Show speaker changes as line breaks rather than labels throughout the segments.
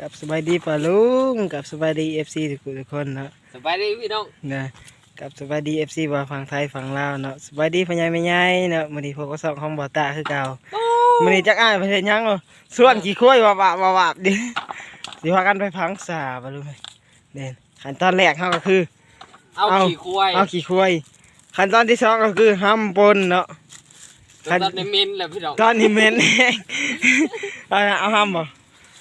กับสบายดีป่าลุงกับสบายดีเอฟซีทุกคนทุกคนเนาะ
สบายดีพี่น้อง
นะกับสบายดีเอฟซีบ่าฝั่งไทยฝั่งลาวเนาะสบายดีพ่อใหญ่แม่ใหญ่เนาะมื้อนี้พวกก็สองของบ่อตาคือเก่ามื้อนี้จักอ้ายไปเฮ็ดหยังเนาะส่วนขี้ข้อยว่าว่าว่าว่าดิสิพากันไปพังสาบ่ลุงเด่นขั้นตอนแรกเฮาก็คือ
เอา
เอา
ขี่ควาย
เอาขี้ข้อยขั้นตอนที่สองก็คือห้ำปนเนาะ
ตอนในเมนแหละพี่น้อง
ตอนนี้เหม็นแห้งเอานะเอาห้ำบ่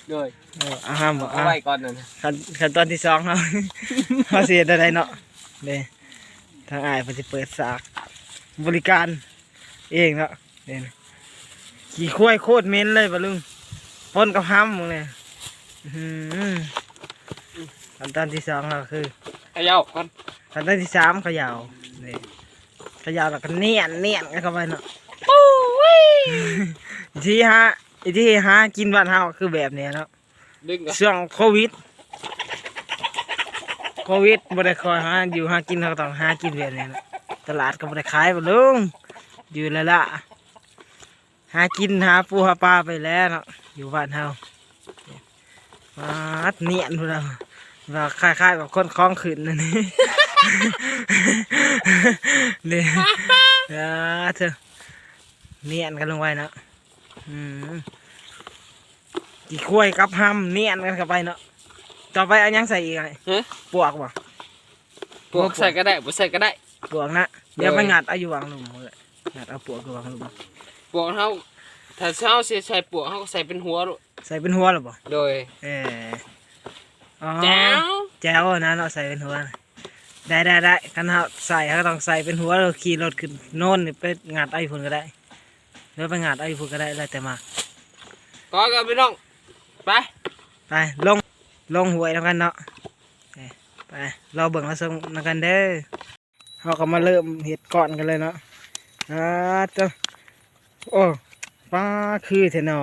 โดย
เออเอาห้ำบ่
เอา
เอา
ไว้ก่อนนะ
ขั้นขั้นตอนที่สองเขาเขาเสียได้เนาะเด้ทางอายเพิ่นสิเปิดสากบริการ เองเนาะเด่นขี่ควายโคตรเหม็นเลยปะลุงพ่นกับห้ำมึงเลยอื้อหือขั้นตอนที่สองก็คือ
เขย่าก่อน
ขั้นตอนที่สามเขยาวนี่เขยาวแล้วก็เนียนเนียนกันเข้าไปเนาะที่ฮะ ที่หากินบ้านเฮาคือแบบเนี้ยเนาะ
ดึงก่อน
ช่วงโควิด โควิดบ่ได้คอยหาอยู่หากินเขาก็ต้องหากินแบบนี้นะตลาดก็บ่ได้ขายบ่ลุงอยู่แล้วล่ะหากินหาปูหาปลาไปแล้วเนาะอยู่บ้านเฮามาดเนียนพุ่นแล้วว่าคล้ายๆแบบคนคล้องขึ้นนั่นนี่นี่อ่าเถอะเนียนกันลงไปเนาะอืม กี่กล้วยกับห้ำเนียนกันเข้าไปเนาะต่อไปอันยังใส่อีกไง
ฮะ
ปวกบ่
ปวกใส่ก็ได้บ่ใส่ก็ได้
ปวกนะเดี๋ยว
เลย
ไปงัดเอาอยู่วางลุมเลยงัดเอาปวกอยู่วางลุม
ปวกเฮาถ้าเช้าเสียใส่ปวกเฮาก็ใส่เป็นหัวลูก
ใส่เป็นหัวหรือบ่
โดย
เอออ๋อ
แจ้ว
แจ้วนะเนาะใส่เป็นหัวน่ะได้ได้ได้กันเฮาใส่เขาต้องใส่เป็นหัวเราขี่รถขึ้นโน่นนี่ไปงัดเอาอยู่พุ่นก็ได้ หรือไปงัดเอาอยู่พุ่นก็ได้แล้วแต่มา
ก่อนกันพี่น้องไป
ไปลงลงหวยแล้วกันเนาะไปไปเราเบิ่งเราส่งแล้วกันเด้อเราก็มาเริ่มเห็ดก่อนกันเลยเนาะอ่าเจ้าโอ้ป้าคือเถอะหนอ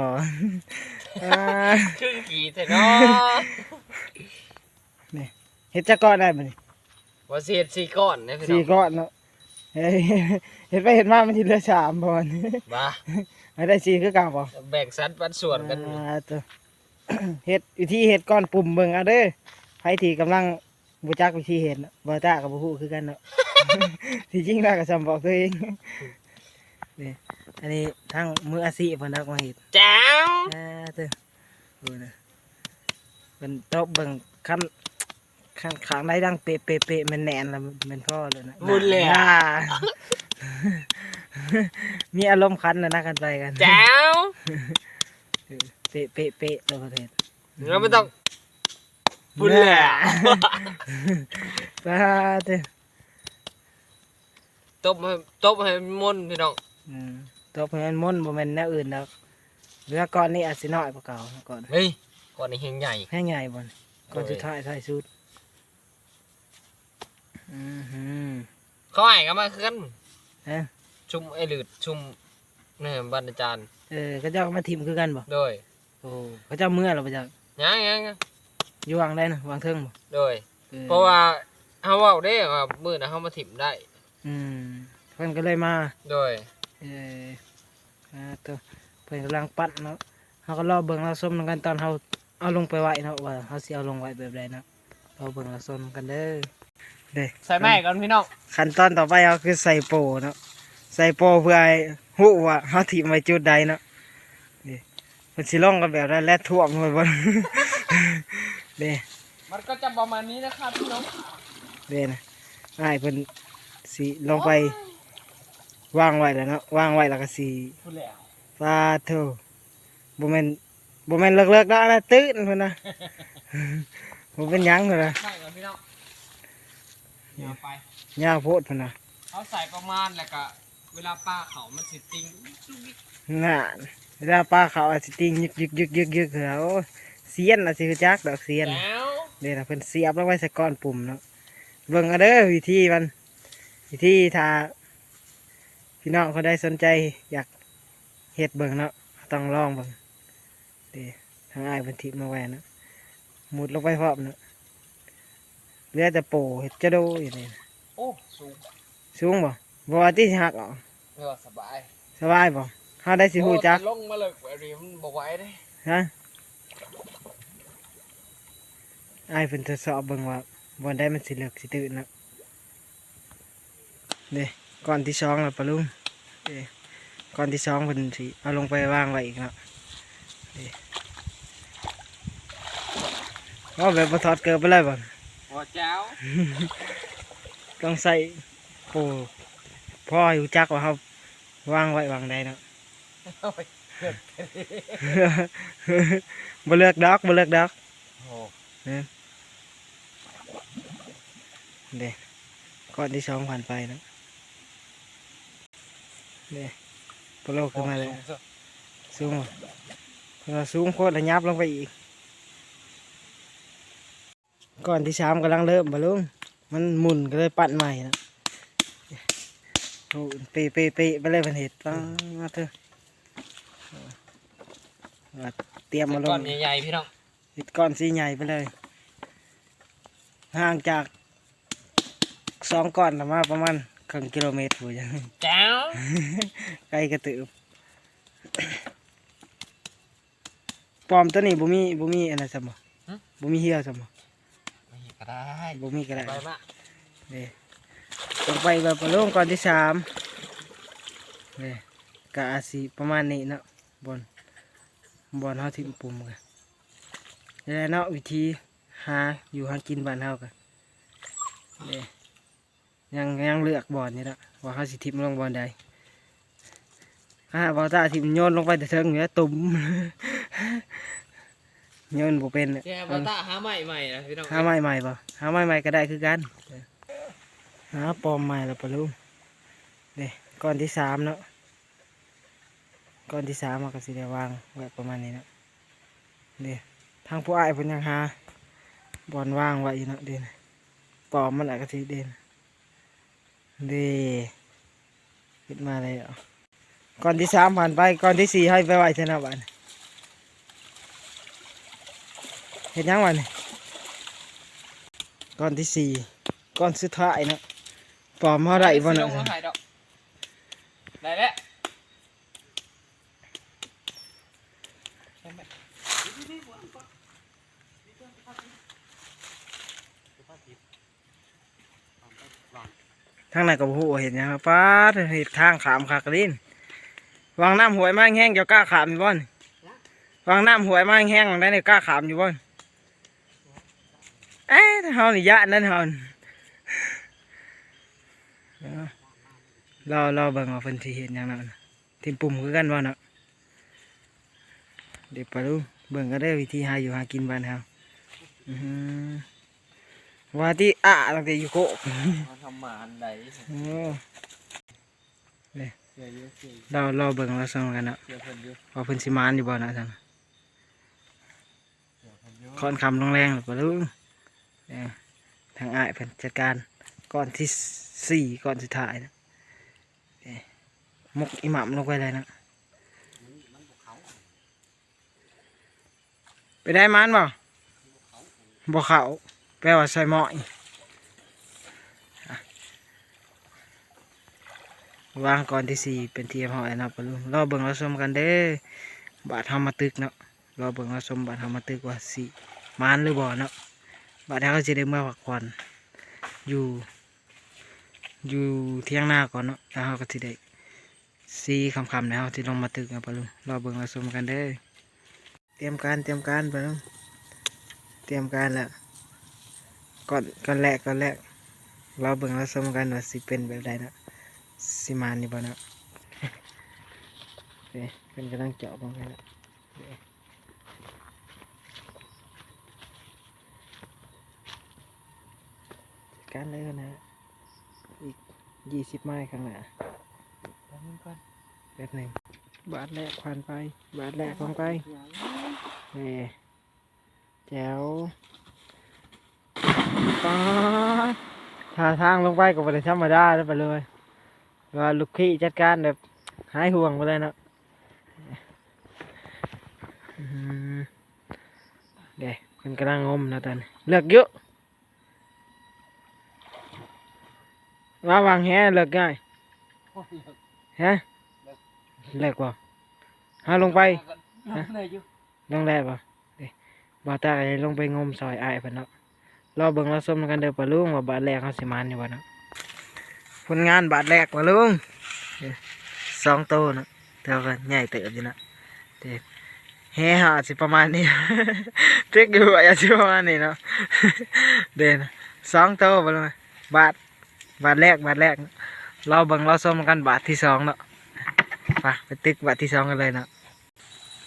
อ่า
คือกี่เถอะเนาะ
เห็ดจะก้อนได้ไหมนี่
ว่าเสียดสี่ก้อนนะพี่น้
สี่
อง
ก้อนเนาะ เฮ้ยเห็ดไปเห็ดมามันทีเหลือสามบอล
บ้า
ไม่ได้สี่คือเก่าป่ะ
แบ่งสัดปันส่วนกัน
อ่าเจ้าเห็ดวิธีเห็ดก้อนปุ่มเบิ่งเอาเด้อใครที่กำลังบูจักวิธีเห็ดน่ะบ่จ้ากับบูฮู้คือกันเนาะที่จริงแล้วก็จำบอกตัวเองนี่อันนี้ทั้งมืออาชีพเพิ่นนักมาเห็ด
แจ้ว
อ่าเด้อดูนะเป็นโต๊ะเบิ่งขั้น ขั้นขางได้ดังเปะเปะเปะมันแน่นแล้วมันพ่อเลยนะ
บุญเลย
อ่า
อะ
มีอารมณ์คันนะนะกันไปกัน
แจ้ว
เปะเปะเปะตัวประเทศ
เราไม่ต้องบุญแหละ
ป้าเด้อ
ตบให้ตบให้มนต์พี่น้อง
อืมตัวเพนมันม่นบ่แม่นแนวอื่นดอกเรือก่อนนี่อาจสิน้อยกว่าเก่าก่อน
เฮ้ยก่อนนี้เฮงใหญ่
แห้งใหญ่บ่นก่อน
โอ้ย
สุดท้ายท้ายสุดอือหือ
เขาให้กันมาคือกัน
เอ้ย
ชุมไอหลืดชุมเนี่ยบรรณาจารย์
เออเขาเจ้าก็มาทิมคือกันบ่
โดย
โอ้เขาเจ้าเมื่อหรอบ่จัก
ยังยังยัง
อยู่วางได้นะวางเทิงบ่
โดย
ออ
เพราะว่าเฮาเว้าได้ว่ามื้อนะเฮามาถิ่มได้
อืมเพิ่นก็เลยมา
โดย
เอออ่าตัวเพิ่นกำลังปั้นเนาะเฮาก็รอเบิ่งเราส้มนำกันตอนเฮาเอาลงไปไว้เนาะว่าเฮาสิเอาลงไว้แบบใดเนาะรอเบิ่งเราส้มกันเด้อ เด้
ใส่ไม้ก่อนพี่น้อง
ขั้นตอนต่อไปเราคือใส่โปเนาะใส่โปเพื่อให้หูว่าเขาถิ่มไว้จุดใดเนาะนี่มันสิลงกันแบบนั้นและท่วมหมดบนเด้
มันก็จะประมาณนี้นะครับพี่น้อง
เด้นะง่ายเพิ่นสิลงไปวางไว้แล้วเนาะวางไว้แล้วก็สิ
พูดแล้ว
ฟาโถบ่แม่นบ่แม่นเลิกๆแล้วนะตื่นเพิ่นนะบ่เป็นหยังเพิ่นนะ
ใส่ก่อนพี่น้องอ ย่าไป
ยาวโพดเพิ่นนะ
เขาใส่ประมาณแล้วก็เวลาป้าเขามันสิติง
น่ะเวลาปลาเขาอาจสิติงยึกยึกยึกยึกยึกเหรอโอ้เสียนน่ะสิคือจักดอกเสียน
แล้ว
เนี่นะเพิ่นเสียบลงไว้ใส่ก้อนปุ่มเนาะเบิ่งเอาเด้อวิธีมันวิธีถ้าพี่น้องเขาได้สนใจอยากเฮ็ดเบิ่งเนาะต้องลองเบิ่งเด้ทางอ้ายเพิ่นทิมมาไว้เนาะหมุดลงไปพร้อมเนาะ เหลือแต่โปเฮ็ดจะโดอยู่นี่
โอ้สูง
สูงบ่บ่ว่าที่สิหักออก
เออสบาย
สบายบ่เฮาได้สิฮู้จัก
โอ้แต่ลงมาเลยอันนี้มันบอกไว้เด้
ฮะอ้ายเพิ่นทดสอบเบิ่งว่าบอนได้มันสิเลิกสิตื่นเนาะเด้ก่อนที่สองแล้วปะลุงเด้ก่อนที่สองเพิ่นสิเอาลงไปวางไว้อีกเนาะเด้ว่าแบบบ่ถอดเกลือไปเลยบ่
หัวเจ้า
ต้องใส่โอ้พ่ออยู่จักว่าเขาวางไว้วางใดเนาะบ่เลือกดอกบ่เลือกดอก
โอ้
เด้ก้อนที่สองผ่านไปเนาะเด้โปโลขึ้นมาเลยสูงบ่เราสูงโคตรระยับลงไปอีก ก้อนที่สามกำลังเริ่มบ่ลุงมันหมุนก็เลยปั่นใหม่นะโอ้เปะเปะเปะไปเลยเพันเห็ดปังมาเถอะเอาเตรียมมาล
ก้อน
ง
ใหญ่ๆพี่น้อง
เห็ดก้อนสีใหญ่ไปเลย ห่างจากสองก้อนประมาณประมาณครึ่งกิโลเมตรผู้ยัง
เจ้า
ไกลกระตือปลอมตัวนี้บ่มีบ่มีอะไรสมบ่บ่มีเหี้ยวสมบ่
ไม่ ก็ได้
บ่มีกระ
ไป
ได
มา
เด้ลงไปแบบลงก่อนที่สามเด้กะอาจสิประมาณนี้เนาะบนบนเฮาทิ่มปุ่มกันแล้วเนาะวิธีหาอยู่หากินบ้านเฮากันเด้ยังยังเลือกบอนนี่ละว่าเฮาสิทิ่มลงบอนใดถ้าบ่ตาทิ่มโยนลงไปแต่เทิงเหนือตุ่ม โยนบ่เป็นน่ะ
แกบอต้าหาใหม่ใหม่นะพี่น้อง
หาใหม่ใหม่ป่ะหาใหม่ใหม่ก็ได้คือกันหาปลอมใหม่แล้วปะลุงเด้ก้อนที่สามเนาะก้อนที่สามมันก็สิได้วางไว้ประมาณนี้เนาะเด้ทางผู้อ้ายเพิ่นยังหาบอลวางไว้อยู่เนาะเด่นปลอมมันอาจจะสิเด่นเด้ขึ้นมาเลยอะก้อนที่สามผ่านไปก้อนที่สี่ให้ไปไว้เท่านั้นบัด เห็นยังวันนี้ก้อนที่สี่ก้อนสุดท้ายนะปลอมเท่าไรบ่
ล
นะ
งมาถ่ายดอกได้แล้ว
ทางไหนกับหูเห็นยังครับป้าดเห็ดทางขามขากลินวางน้ำหวยมาแห้งๆเจ้ากล้าขามอยู่บ่นวางน้ำหวยมาแห้งๆได้เนี่ยกล้าขามอยู่บ่นเอ๊ะเฮานี่ยะนั่นเฮานี่เดี๋ยวเราเราเบิ่งว่าเพิ่นสิเห็นหยังนั่นน่ะทิมปุ่มคือกันบ่เนาะเดี๋ยวไปดูเบิ่งก็ได้อวิธีหาอยู่หากินบ้านเฮาอือหือว่าที่อะตั้งแต่อยู่โคก
มาทำหมาอันใด
โอ้
เสียเยอะเสีย
เราเราเบิ่งเราส่งกันเนาะ
เสียเพิ่นเยอะ
ว่าเพิ่นสิมานอยู่บ่นะท่าน
เสียเพิ่นเยอะ
ค่อนคำลงแรงหรือเปล่าลุงเอ้ย ทางอ้ายเพิ่นจัดการก่อนที่สี่ก่อนสุดท้ายนะมุกอิหมัมลงไปเลยนะไปได้มันบ่บ่เขาแปลว่าใส่หม้อยวางก่อนที่สี่เป็นเทียมหอยนะปะลุงรอเบิ่งเราชมกันเด้อบาดเฮามาตึกเนาะรอเบิ่งว่าสมบัติธรรมตึกว่าสิมานหรือบ่เนาะ บัดนี้เขาจะได้เมื่อพักผ่อนอยู่อยู่เที่ยงหน้าก่อนเนาะแล้วเขาก็สิได้ซีคำคำแล้วที่ลงมาตึกนะปะลุงรอเบิ่งว่าสมกันเด้อเตรียมการเตรียมการปะลุงเตรียมการแล้วก่อนก่อนแรกก่อนแรกรอเบิ่งว่าสมกันว่าสิเป็นแบบใดนะสิมานี่บ่เนาะเอ้ยเป็นกำลังเจาะบังกันแล้ว การเลยนะ อีกยี่สิบไม้ข้างหน้า
แป๊บนึงก่อน
แบบหนึ่งบาทแรกผ่านไป บาทแรกของไปเน่แจ๋วป๊าดท่าทางลงไปก็บ่ได้ธรรมดาแล้วไปเลยว่าลูกขี้จัดการแบบหายห่วงไปเลยเนาะอืมเด็กมันกำลังงมนะตอนนี้เลือกเยอะ ว่าวางแหเลิกง่ายฮะเลิกว่าหาลงไป
ลงเลยอยู่
ลงแรกว่าเด้บ่าวตาก็เลยลงไปงมซอยอ้ายเพิ่นเนาะรอเบิ่งรอส้มกันเด้อปะลุงว่าบาทแรกเขาสิมานอยู่บ่เนาะผลงานบาทแรกปะลุงนี่สองโตเนาะเท่ากันใหญ่เติบอยู่เนาะเด็กเฮหาสิประมาณนี้เจ๊กอยู่อาจสิประมาณนี้เนาะเด่นสองโตปะลุงบาท บาทแรกบาทแรกเนาเบิ่งรอส้มกันบาทที่สองเนาะไปไปตึกบาทที่สองกันเลยเนาะ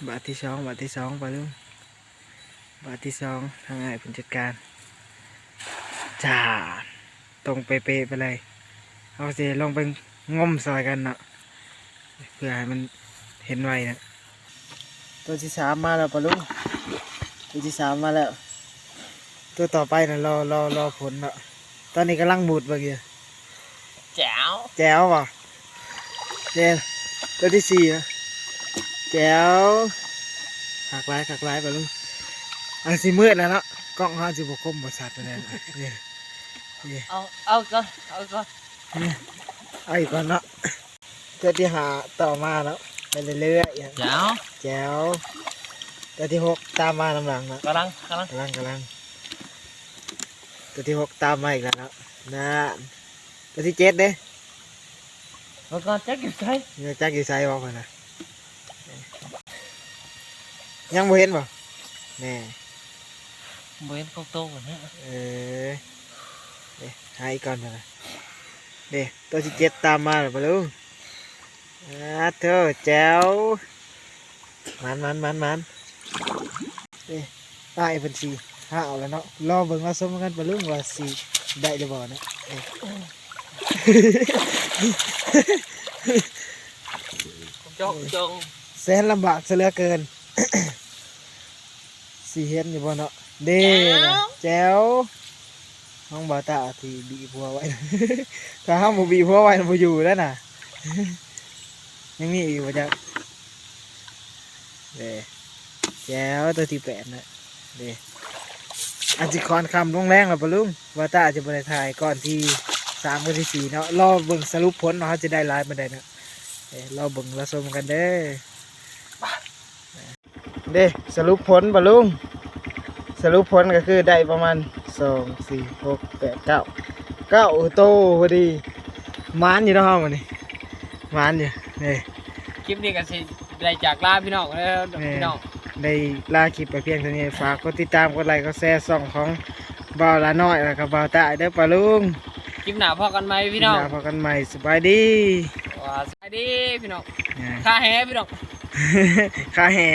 บาทที่สองบาทที่สองปลุงบาทที่สองทางไงเป็นจัดการจ้าตรงเป๊ะไปเลยเอาสิลงไปงมซอยกันเนาะเพื่อให้มันเห็นไวนะตัวที่สามมาแล้วปะลุงตัวที่สามมาแล้ว ตัวต่อไปนะรอรอรอผลเนาะตอนนี้กำลังบูดเมื่อกี้
แจ๋ ว
แจ๋วป่ะเจนตัวที่สี่นะแจ๋วขักไล่ขักไล่ปะลุงอันสิมืดแล้วเนาะกล้องห้าสิบกคมบริษัทไปแล้วนี่นี่
เอาเอาก็เอาก็
นี่เอาอีกก่อนเนาะเตัวที่หาต่อมาเนาะไปเรื่อยๆอย่าง
แจ๋ว
แจ๋วตัวที่หกตามมาลำหลังเนาะ
กำลังกำลัง
กำลังกำลังตัวที่หกตามมาอีกแล้วเนาะนั่นตัวที่เจ็ดเด้
เอาก่อนแจ็คอยู่ใช่
เนี่ยจักอยู่ไซบอกก่อนนะยังบ่เห็นบ่แน่
เว้นโตๆแบบนี้
เออเดี๋ยวหาอีกก่อนนะเดี๋ยวตัวที่เจ็ดตามมาหรือเปล่าลูกอ่าเธอแจ๋วมันมันมันมันเดี๋ยวตายเป็นสี่ห้าเอาแล้วเนาะรอเบิ่งว่าสมกันปะลุงว่าสี่ได้หรือเปล่านะเอ้ย
จงจง
แสนลำบากซะเหลือเกิน สี่เห็นอยู่บ่เนาะเด้นะแจ๋วน้องบาตาที่บีพัวไว้ ถ้าห้ามบ่บีพัวไว้น่ะบ่อยู่แล้วน่ะ ยังมีอีกบ่จ๊ะเด้แจ๋วตัวที่แปดนะเด้อันสิคอนคำลงแรงแล้วปะลุงบาตาจะบ่ได้ถ่ายก่อนที่สามกับที่สี่เนาะรอเบิ่งสรุปผลเนาะเขาจะได้หลายมาได้เนาะเด้รอเบิ่งรอชมกันเด้อเด้สรุปผลปะลุงสรุปผลก็คือได้ประมาณสองสี่หกแปดเก้าเก้าโตพอดีหมานอยู่ในห้องมันนี่หมานอยู่นี่
คลิปนี้กันสิได้จากลาพี่น้องแล้วพี่น้อง
ได้ลาคลิปไปเพียงเท่านี้ฝากกดติดตามกดไลค์กดแชร์ส่องของบ่าวละน้อยแล้วก็บ่าวตาเด้อปะลุง
ค ลิปหน้าพอกันไหมพี่น้อง
ลาพบกันใหม่สบายดี
ว่าสวัสดีพี่น้อง
นะ
ค่าแฮพี่น้อง
ขาแห่